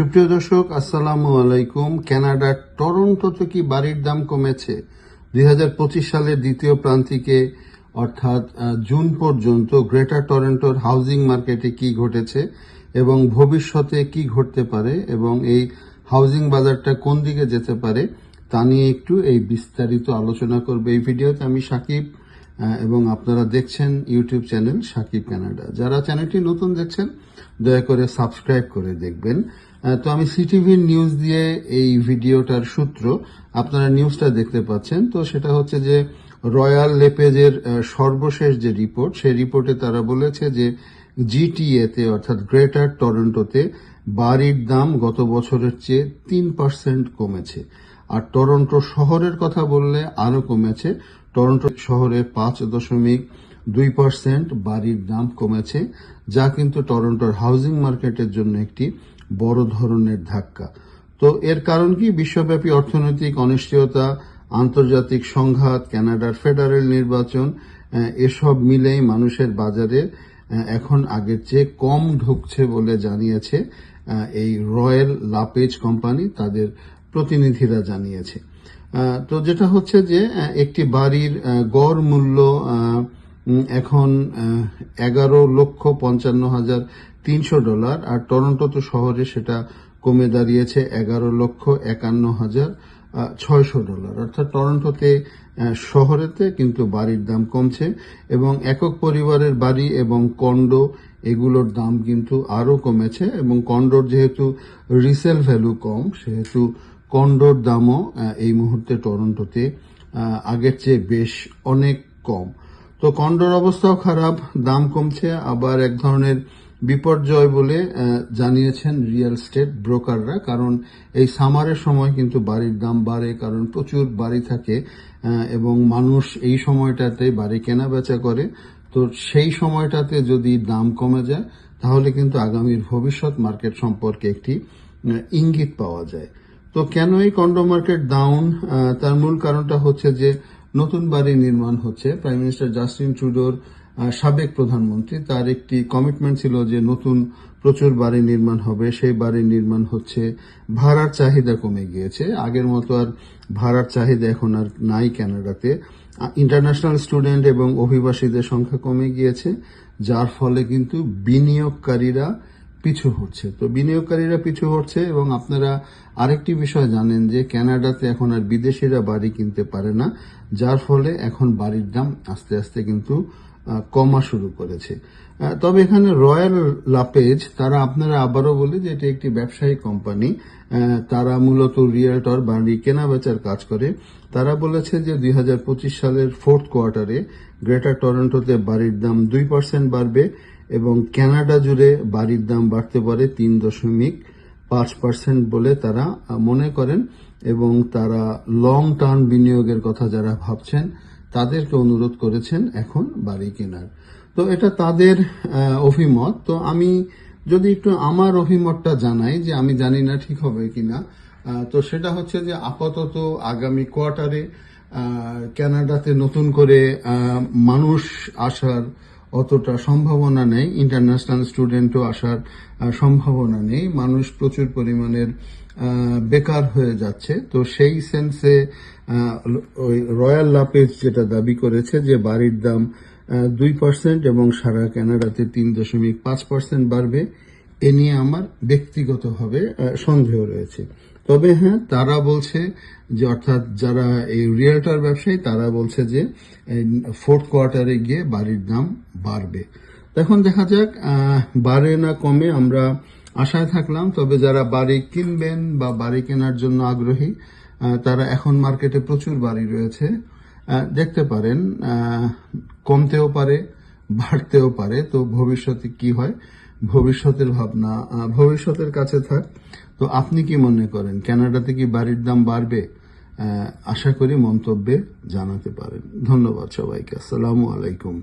সুপ্রিয় দর্শক, আসসালামু আলাইকুম। কানাডার টরন্টোতে কি বাড়ির দাম কমেছে। দুই হাজার পঁচিশ সালের দ্বিতীয় প্রান্তিকে, অর্থাৎ জুন পর্যন্ত গ্রেটার টরন্টোর হাউজিং মার্কেটে কি ঘটেছে এবং ভবিষ্যতে কি ঘটতে পারে এবং এই হাউজিং বাজারটা কোন দিকে যেতে পারে, তা নিয়ে একটু এই বিস্তারিত আলোচনা করবে। এই ভিডিওতে আমি সাকিব এবং আপনারা দেখছেন ইউটিউব চ্যানেল সাকিব কানাডা। যারা চ্যানেলটি নতুন দেখছেন, দয়া করে সাবস্ক্রাইব করে দেখবেন। তো আমি সিটিভির নিউজ দিয়ে এই ভিডিওটার সূত্র আপনারা নিউজটা দেখতে পাচ্ছেন। তো সেটা হচ্ছে যে রয়্যাল লেপেজের সর্বশেষ যে রিপোর্ট সেই রিপোর্টে তারা বলেছে যে জিটিএতে অর্থাৎ গ্রেটার টরন্টোতে বাড়ির দাম গত বছরের চেয়ে তিন পার্সেন্ট কমেছে। আর টরন্টো শহরের কথা বললে আরও কমেছে। টরন্টো শহরে পাঁচ দশমিক দুই পার্সেন্ট বাড়ির দাম কমেছে, যা কিন্তু টরন্টোর হাউজিং মার্কেটের জন্য একটি বড় ধরনের ধাক্কা। তো এর কারণ কি? বিশ্বব্যাপী অর্থনৈতিক অনিশ্চয়তা, আন্তর্জাতিক সংঘাত, কানাডার ফেডারেল নির্বাচন এসব মিলেই মানুষের বাজারে, এখন আগের চেয়ে কম ঢুকছে বলে জানিয়েছে, এই রয়্যাল লাপেজ কোম্পানি, তাদের প্রতিনিধিরা জানিয়েছে। তো যেটা হচ্ছে যে, একটি বাড়ির, গড় মূল্য, এখন, এগারো লক্ষ পঞ্চান্ন হাজার তিনশো ডলার, আর টরন্টো তো শহরে সেটা কমে দাঁড়িয়েছে এগারো লক্ষ একান্ন হাজার ছয়শো ডলার। অর্থাৎ টরন্টোতে শহরেতে কিন্তু বাড়ির দাম কমছে এবং একক পরিবারের বাড়ি এবং কন্ডো এগুলোর দাম কিন্তু আরও কমেছে এবং কন্ডোর যেহেতু রিসেল ভ্যালু কম, সেহেতু কন্ডোর দামও এই মুহূর্তে টরন্টোতে আগের চেয়ে বেশ অনেক কম। তো কন্ডোর অবস্থাও খারাপ, দাম কমছে, আবার এক ধরনের বিপর্যয় বলে জানিয়েছেন রিয়েল স্টেট ব্রোকাররা। কারণ এই সামারের সময় কিন্তু বাড়ির দাম বাড়ে, কারণ প্রচুর বাড়ি থাকে এবং মানুষ এই সময়টাতে বাড়ি কেনা বেচা করে। তো সেই সময়টাতে যদি দাম কমে যায়, তাহলে কিন্তু আগামীর ভবিষ্যৎ মার্কেট সম্পর্কে একটি ইঙ্গিত পাওয়া যায়। তো কেন এই কন্ডো মার্কেট ডাউন? তার মূল কারণটা হচ্ছে যে নতুন বাড়ি নির্মাণ হচ্ছে। প্রাইম মিনিস্টার জাস্টিন ট্রুডোর সাবেক প্রধানমন্ত্রী, তার একটি কমিটমেন্ট ছিল যে নতুন প্রচুর বাড়ি নির্মাণ হবে, সেই বাড়ি নির্মাণ হচ্ছে, ভাড়ার চাহিদা কমে গিয়েছে। আগের মতো আর ভাড়ার চাহিদা এখন আর নাই কানাডাতে ইন্টারন্যাশনাল স্টুডেন্ট এবং অভিবাসীদের সংখ্যা কমে গিয়েছে, যার ফলে কিন্তু বিনিয়োগকারীরা পিছু হচ্ছে। তো বিনিয়োগকারীরা পিছু হচ্ছে এবং আপনারা আরেকটি বিষয় জানেন যে ক্যানাডাতে এখন আর বিদেশিরা বাড়ি কিনতে পারে না, যার ফলে এখন বাড়ির দাম আস্তে আস্তে কিন্তু কমা শুরু করেছে। তবে এখানে রয়্যাল লাপেজ, তারা আপনারা আবারও বলে যে এটি একটি ব্যবসায়ী কোম্পানি তারা মূলত রিয়েলটর বাড়ি কেনা বেচার কাজ করে। তারা বলেছে যে দুই হাজার পঁচিশ সালের ফোর্থ কোয়ার্টারে গ্রেটার টরন্টোতে বাড়ির দাম দুই পার্সেন্ট বাড়বে এবং ক্যানাডা জুড়ে বাড়ির দাম বাড়তে পারে তিন দশমিক পাঁচ পার্সেন্ট বলে তারা মনে করেন এবং তারা লং টার্ম বিনিয়োগের কথা যারা ভাবছেন তাদেরকে অনুরোধ করেছেন এখন বাড়ি কেনার। তো এটা তাদের অভিমত। তো আমি যদি একটু আমার অভিমতটা জানাই যে আমি জানি না ঠিক হবে কিনা তো সেটা হচ্ছে যে আপাতত আগামী কোয়ার্টারে ক্যানাডাতে নতুন করে মানুষ আসার অতটা সম্ভাবনা নেই। ইন্টারন্যাশনাল স্টুডেন্টও আসার সম্ভাবনা নেই। মানুষ প্রচুর পরিমাণের বেকার হয়ে যাচ্ছে। তো সেই সেন্সে ওই রয়্যাল লাপেজ যেটা দাবি করেছে যে বাড়ির দাম দুই পার্সেন্ট এবং সারা কানাডাতে তিন দশমিক পাঁচ পার্সেন্ট বাড়বে, এ নিয়ে আমার ব্যক্তিগতভাবে সন্দেহ রয়েছে। তবে হ্যাঁ তারা বলছে যে, অর্থাৎ যারা এই রিয়েলটার ব্যবসায়ী, তারা বলছে যে ফোর্থ কোয়ার্টারে গিয়ে বাড়ির দাম বাড়বে। এখন দেখা যাক বাড়ে না কমে আমরা আশায় থাকলাম, তবে যারা বাড়ি কিনবেন বা বাড়ি কেনার জন্য আগ্রহী তারা এখন মার্কেটে প্রচুর বাড়ি রয়েছে। দেখতে পারেন কমতেও পারে, বাড়তেও পারে, তো ভবিষ্যতে কি হয়? ভবিষ্যতের ভাবনা ভবিষ্যতের কাছে থাক। তো আপনি কি মনে করেন, কানাডাতে কি বাড়ির দাম বাড়বে? আশা করি মন্তব্যে জানাতে পারেন। ধন্যবাদ সবাইকে। আসসালামু আলাইকুম।